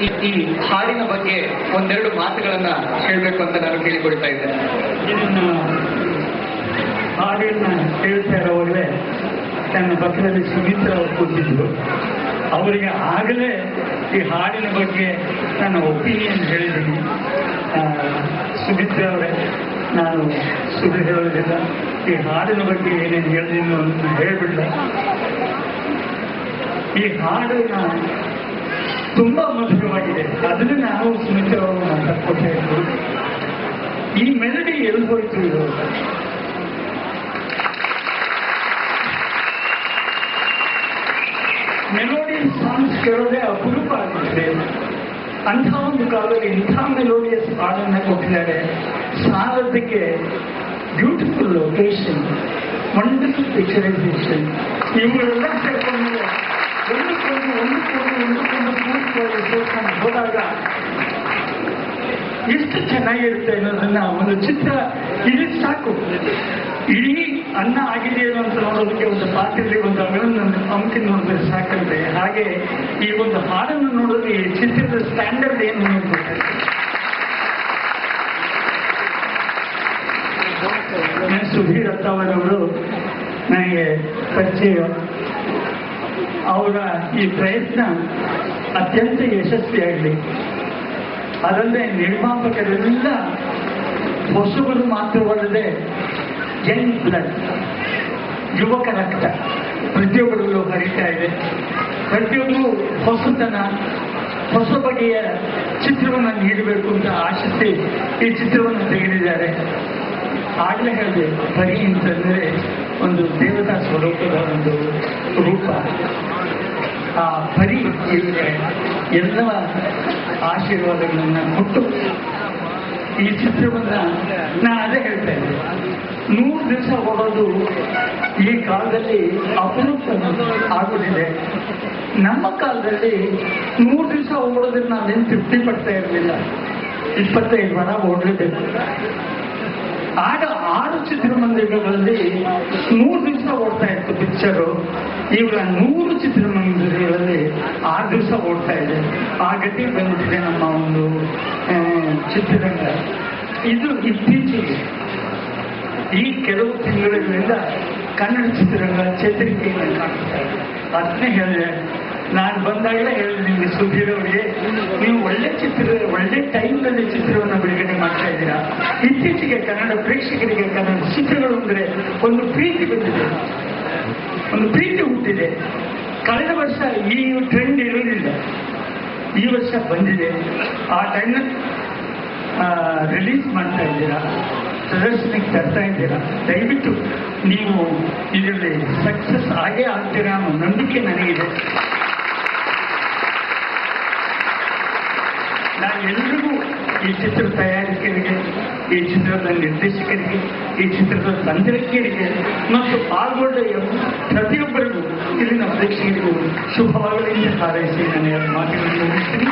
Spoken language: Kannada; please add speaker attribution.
Speaker 1: ಈ ಹಾಡಿನ ಬಗ್ಗೆ ಒಂದೆರಡು ಮಾತುಗಳನ್ನ ಹೇಳಬೇಕು ಅಂತ ನಾನು ಕೇಳಿಕೊಳ್ತಾ ಇದ್ದೆ
Speaker 2: ಹಾಡಿನ ಹೇಳ್ತಾ ಇರೋವಾಗಲೇ ತನ್ನ ಪಕ್ಕದಲ್ಲಿ ಸುಮಿತ್ರ ಕೂತಿದ್ರು. ಅವರಿಗೆ ಆಗಲೇ ಈ ಹಾಡಿನ ಬಗ್ಗೆ ನನ್ನ ಒಪಿನಿಯನ್ ಹೇಳಿದ್ದೀನಿ. ಸುಮಿತ್ರ ಅವರೇ, ನಾನು ಸುಳ್ಳು ಹೇಳೋದಿಲ್ಲ. ಈ ಹಾಡಿನ ಬಗ್ಗೆ ಏನೇನು ಹೇಳಿದ್ದೀನಿ ಅಂತ ಹೇಳ್ಬಿಡ್ಲ? ಈ ಹಾಡಿನ ತುಂಬಾ ಮಧುರವಾಗಿದೆ ಅದನ್ನು ನಾವು ಸುಮಿತ್ರ ಅವರು ಈ ಮೆಲಡಿ ಎಲ್ಲಿ ಹೋಯ್ತು ಇದು? ಮೆಲೋಡಿ ಸಾಂಗ್ಸ್ ಕೇಳೋದೇ ಅಪರೂಪ ಆಗಿದೆ. ಅಂಥ ಒಂದು ಕಾಲದಲ್ಲಿ ಇಂಥ ಮೆಲೋಡಿಯಸ್ ಹಾಡನ್ನ ಕೊಟ್ಟಿದ್ದಾರೆ. ಸಾಲದಕ್ಕೆ ಬ್ಯೂಟಿಫುಲ್ ಲೊಕೇಶನ್ ವಂಡರ್ಫುಲ್ ಪಿಕ್ಚರೈಸೇಷನ್ ಇವುಗಳೆಲ್ಲ ಸೇರ್ಕೊಂಡ್ಮೇಲೆ ಒಂದಕ್ಕೊಂದು ಒಂದಕ್ಕೊಂದು ಒಂದಕ್ಕೊಂದು ಪೂರ್ತಿಯಾಗಿ ಸೇರ್ಕೊಂಡು ಹೋದಾಗ ಎಷ್ಟು ಚೆನ್ನಾಗಿರುತ್ತೆ ಅನ್ನೋದನ್ನ ಒಂದು ಚಿತ್ರ ಇಲ್ಲಿ ಸಾಕು. ಇಡೀ ಅನ್ನ ಆಗಿದೆ ಅಂತ ನೋಡೋದಕ್ಕೆ ಒಂದು ಪಾತ್ರೆಯಲ್ಲಿ ಒಂದು ಅಗಳನ್ನು ಅಂಕಿ ನೋಡಿದ್ರೆ ಸಾಕಂತೆ ಹಾಗೆ ಈ ಒಂದು ಹಾಡನ್ನು ನೋಡಿದ್ರೆ ಈ ಚಿತ್ರದ ಸ್ಟ್ಯಾಂಡರ್ಡ್ ಏನು ನೋಡ್ಬೇಕು ಸುಧೀರ್ ಅತ್ತಾವರವರು ನನಗೆ ಪರಿಚಯ ಅವರ ಈ ಪ್ರಯತ್ನ ಅತ್ಯಂತ ಯಶಸ್ವಿಯಾಗಲಿ ಅದಲ್ಲದೆ ನಿರ್ಮಾಪಕರೆಲ್ಲ ಹೊಸಬರು ಮಾತ್ರವಲ್ಲದೆ ಯಂಗ್ ಬ್ಲಡ್, ಯುವಕ ರಕ್ತ ಪ್ರತಿಯೊಬ್ಬರಲ್ಲೂ ಹರಿತಾ ಇದೆ. ಪ್ರತಿಯೊಬ್ಬರು ಹೊಸತನ ಹೊಸ ಬಗೆಯ ಚಿತ್ರವನ್ನು ನೀಡಬೇಕು ಅಂತ ಆಶಿಸಿ ಈ ಚಿತ್ರವನ್ನು ತೆಗೆದಿದ್ದಾರೆ. ಆಗಲೇ ಹೇಳಿದೆ, ಬರೀ ಅಂತಂದರೆ ಒಂದು ದೇವತಾ ಸ್ವರೂಪದ ಒಂದು ರೂಪ. ಆ ಪರಿ ಇಲ್ಲದೆ ಎಲ್ಲ ಆಶೀರ್ವಾದಗಳನ್ನು ಕೊಟ್ಟು ಈ ಚಿತ್ರವನ್ನ ನಾನು ಅದೇ ಹೇಳ್ತೇನೆ ನೂರು ದಿವಸ ಓಡೋದು ಈ ಕಾಲದಲ್ಲಿ ಅಪರೂಪ ಆಗೋದಿದೆ. ನಮ್ಮ ಕಾಲದಲ್ಲಿ ನೂರು ದಿವಸ ಓಡೋದನ್ನ ನಾವೇನು ತೃಪ್ತಿ ಪಡ್ತಾ ಇರಲಿಲ್ಲ. ಇಪ್ಪತ್ತೈದು ವಾರ ಓಡಲೇಬೇಕು ಆಗ ಆರು ಚಿತ್ರಮಂದಿರಗಳಲ್ಲಿ ಮೂರು ದಿವಸ ಓಡ್ತಾ ಇತ್ತು ಪಿಕ್ಚರು. ಈಗ ನೂರು ಚಿತ್ರಮಂದಿರಗಳಲ್ಲಿ ಆರು ದಿವಸ ಓಡ್ತಾ ಇದೆ. ಆ ಗತಿ ಬಂದಿದೆ ನಮ್ಮ ಒಂದು ಚಿತ್ರರಂಗ. ಇದು ಇತ್ತೀಚೆಗೆ ಈ ಕೆಲವು ತಿಂಗಳಿಂದ ಕನ್ನಡ ಚಿತ್ರರಂಗ ಚೇತರಿಕೆಯನ್ನು ಕಾಣ್ತಾ ಇದೆ. ಅದನ್ನೇ ಹೇಳಿದೆ ನಾನು ಬಂದಾಗಲೇ ನಿಮಗೆ ಸುಧೀರ್ ಅವರಿಗೆ, ನೀವು ಒಳ್ಳೆ ಚಿತ್ರ, ಒಳ್ಳೆ ಟೈಮ್ನಲ್ಲಿ ಚಿತ್ರವನ್ನು ಬಿಡುಗಡೆ ಮಾಡ್ತಾ ಇದ್ದೀರಾ? ಇತ್ತೀಚೆಗೆ ಕನ್ನಡ ಪ್ರೇಕ್ಷಕರಿಗೆ ಕನ್ನಡ ಚಿತ್ರಗಳು ಅಂದರೆ ಒಂದು ಪ್ರೀತಿ ಬಂದಿದೆ. ಒಂದು ಪ್ರೀತಿ ಹುಟ್ಟಿದೆ. ಕಳೆದ ವರ್ಷ ಈ ಟ್ರೆಂಡ್ ಇರಲಿಲ್ಲ ಈ ವರ್ಷ ಬಂದಿದೆ. ಆ ಟೈಮ್ ರಿಲೀಸ್ ಮಾಡ್ತಾ ಇದ್ದೀರಾ? ಪ್ರದರ್ಶನಕ್ಕೆ ತರ್ತಾ ಇದ್ದೀರಾ? ದಯವಿಟ್ಟು ನೀವು ಇದರಲ್ಲಿ ಸಕ್ಸಸ್ ಆಗೇ ಆಗ್ತೀರಾ ಅನ್ನೋ ನಂಬಿಕೆ ನನಗಿದೆ. ನಾನು ಎಲ್ರಿಗೂ ಈ ಚಿತ್ರ ತಯಾರಿಕರಿಗೆ ಈ ಚಿತ್ರದ ನಿರ್ದೇಶಕರಿಗೆ, ಈ ಚಿತ್ರದ ತಂತ್ರಜ್ಞರಿಗೆ ಮತ್ತು ಪಾಲ್ಗೊಂಡ ಪ್ರತಿಯೊಬ್ಬರಿಗೂ ಇಲ್ಲಿನ ಪ್ರೇಕ್ಷಕರಿಗೂ ಶುಭವಾಗಲಿ ಹಾರೈಸಿ ಎರಡು ಮಾತುಗಳನ್ನು ಮುಗಿಸ್ತೀನಿ.